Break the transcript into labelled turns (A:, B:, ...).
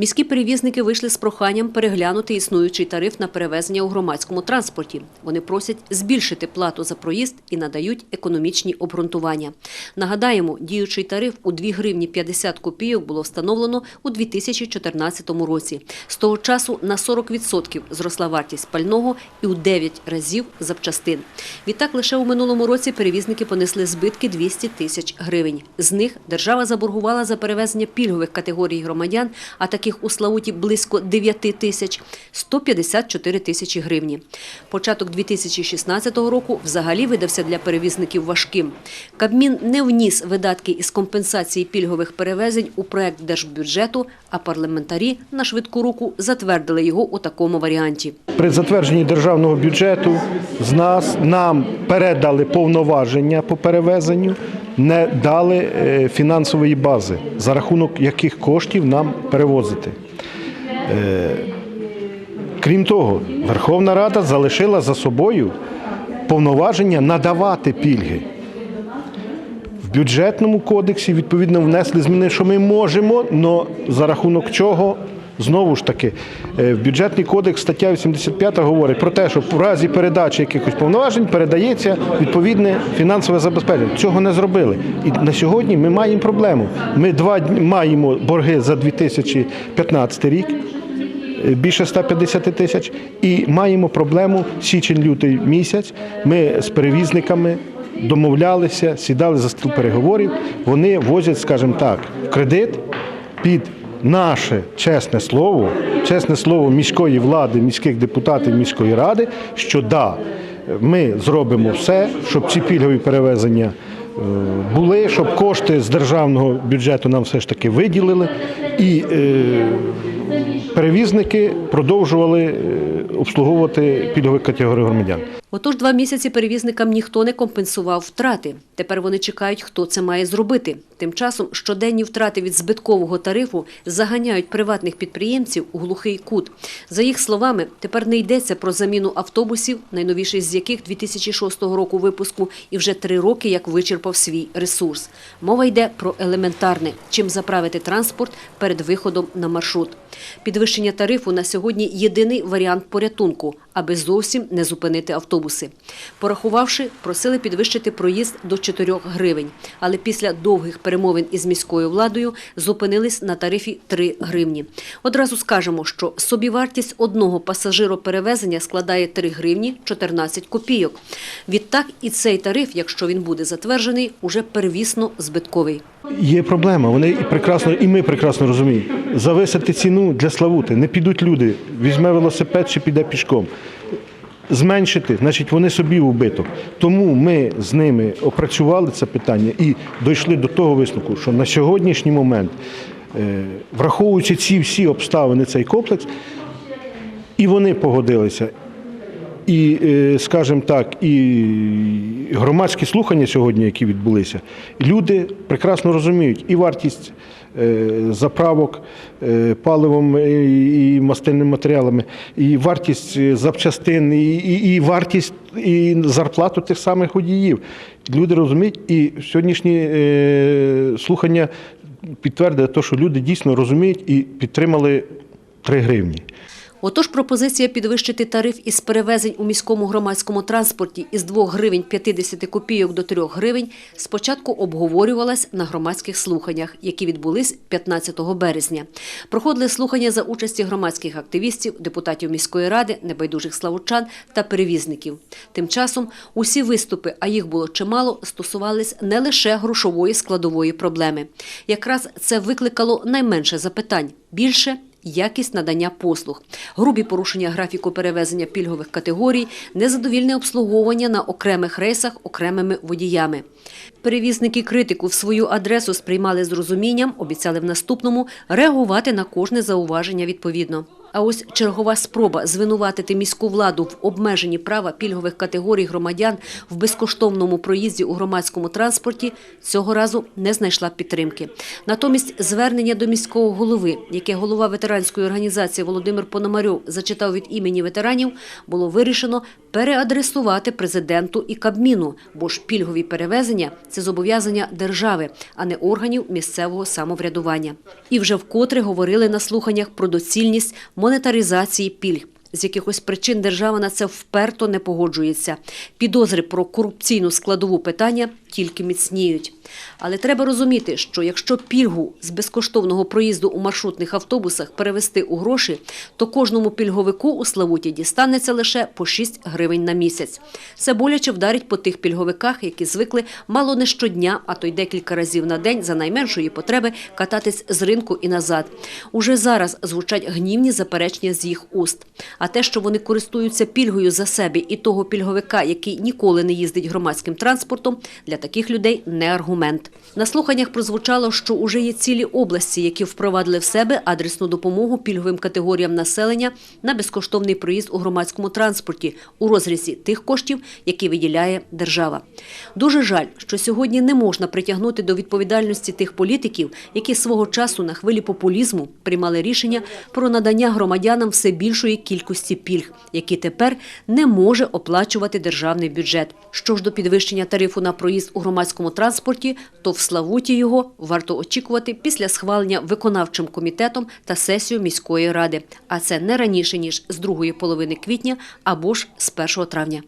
A: Міські перевізники вийшли з проханням переглянути існуючий тариф на перевезення у громадському транспорті. Вони просять збільшити плату за проїзд і надають економічні обґрунтування. Нагадаємо, діючий тариф у 2 гривні 50 копійок було встановлено у 2014 році. З того часу на 40% зросла вартість пального і у 9 разів запчастин. Відтак лише у минулому році перевізники понесли збитки 200 тисяч гривень. З них держава заборгувала за перевезення пільгових категорій громадян, а таких у Славуті близько 9 тисяч – 154 тисячі гривні. Початок 2016 року взагалі видався для перевізників важким. Кабмін не вніс видатки із компенсації пільгових перевезень у проект держбюджету, а парламентарі на швидку руку затвердили його у такому варіанті.
B: При затвердженні державного бюджету з нас нам передали повноваження по перевезенню, не дали е, фінансової бази, за рахунок яких коштів нам перевозити. Е, Крім того, Верховна Рада залишила за собою повноваження надавати пільги. В бюджетному кодексі відповідно внесли зміни, що ми можемо, але за рахунок чого знову ж таки е, в бюджетний кодекс стаття 85 говорить про те, що в разі передачі якихось повноважень передається відповідне фінансове забезпечення. Цього не зробили. І на сьогодні ми маємо проблему. Ми два маємо борги за 2015 рік. е, Більше 150 тисяч, і маємо проблему січень-лютий місяць. Ми з перевізниками домовлялися, сідали за стіл переговорів. Вони возять, скажімо так, кредит під наше чесне слово, чесне слово міської влади, міських депутатів міської ради, що да, ми зробимо все, щоб ці пільгові перевезення е, були, щоб кошти з державного бюджету нам все ж таки виділили. І е, перевізники продовжували е, обслуговувати пільгові категорії громадян.
A: Отож, два місяці перевізникам ніхто не компенсував втрати. Тепер вони чекають, хто це має зробити. Тим часом щоденні втрати від збиткового тарифу заганяють приватних підприємців у глухий кут. За їх словами, тепер не йдеться про заміну автобусів, найновіший з яких 2006 року випуску, і вже три роки як вичерпав свій ресурс. Мова йде про елементарне, чим заправити транспорт перед виходом на маршрут. Підвищення тарифу на сьогодні єдиний варіант порятунку, аби зовсім не зупинити автобуси. Порахувавши, просили підвищити проїзд до 4 гривень, але після довгих перемовин із міською владою зупинились на тарифі 3 гривні. Одразу скажемо, що собівартість одного пасажироперевезення складає 3 гривні 14 копійок. Відтак і цей тариф, якщо він буде затверджений, уже первісно збитковий.
B: Є проблема. Вони прекрасно, і ми прекрасно розуміємо. Зависити ціну для Славути. Не підуть люди, візьме велосипед чи піде пішком. Зменшити, значить, вони собі убиток. Тому ми з ними опрацювали це питання і дійшли до того висновку, що на сьогоднішній момент, е, враховуючи ці всі обставини, цей комплекс, і вони погодилися. І, е, скажімо так, і громадські слухання сьогодні, які відбулися, люди прекрасно розуміють і вартість е, заправок е, паливом і мастильними матеріалами, і вартість запчастин, і, і, і вартість і зарплату тих самих водіїв. Люди розуміють, і сьогоднішні слухання підтвердили те, що люди дійсно розуміють і підтримали 3 гривні.
A: Отож, пропозиція підвищити тариф із перевезень у міському громадському транспорті із 2 гривень 50 копійок до 3 гривень спочатку обговорювалась на громадських слуханнях, які відбулись 15 березня. Проходили слухання за участі громадських активістів, депутатів міської ради, небайдужих славучан та перевізників. Тим часом усі виступи, а їх було чимало, стосувались не лише грошової складової проблеми. Якраз це викликало найменше запитань. Більше якість надання послуг, грубі порушення графіку перевезення пільгових категорій, незадовільне обслуговування на окремих рейсах окремими водіями. Перевізники критику в свою адресу сприймали з розумінням, обіцяли в наступному реагувати на кожне зауваження відповідно. А ось чергова спроба звинуватити міську владу в обмеженні права пільгових категорій громадян в безкоштовному проїзді у громадському транспорті цього разу не знайшла підтримки. Натомість звернення до міського голови, яке голова ветеранської організації Володимир Пономарьов зачитав від імені ветеранів, було вирішено переадресувати президенту і Кабміну, бо ж пільгові перевезення це зобов'язання держави, а не органів місцевого самоврядування. І вже вкотре говорили на слуханнях про доцільність монетаризації пільг. З якихось причин держава на це вперто не погоджується. Підозри про корупційну складову питання тільки міцніють. Але треба розуміти, що якщо пільгу з безкоштовного проїзду у маршрутних автобусах перевести у гроші, то кожному пільговику у Славуті дістанеться лише по 6 гривень на місяць. Це боляче вдарить по тих пільговиках, які звикли мало не щодня, а то й декілька разів на день за найменшої потреби кататись з ринку і назад. Уже зараз звучать гнівні заперечення з їх уст. А те, що вони користуються пільгою за себе і того пільговика, який ніколи не їздить громадським транспортом, для таких людей не аргумент. На слуханнях прозвучало, що уже є цілі області, які впровадили в себе адресну допомогу пільговим категоріям населення на безкоштовний проїзд у громадському транспорті у розрізі тих коштів, які виділяє держава. Дуже жаль, що сьогодні не можна притягнути до відповідальності тих політиків, які свого часу на хвилі популізму приймали рішення про надання громадянам все більшої кількості пільг, які тепер не може оплачувати державний бюджет. Що ж до підвищення тарифу на проїзд у громадському транспорті, то в Славуті його варто очікувати після схвалення виконавчим комітетом та сесією міської ради. А це не раніше ніж з другої половини квітня або ж з 1 травня.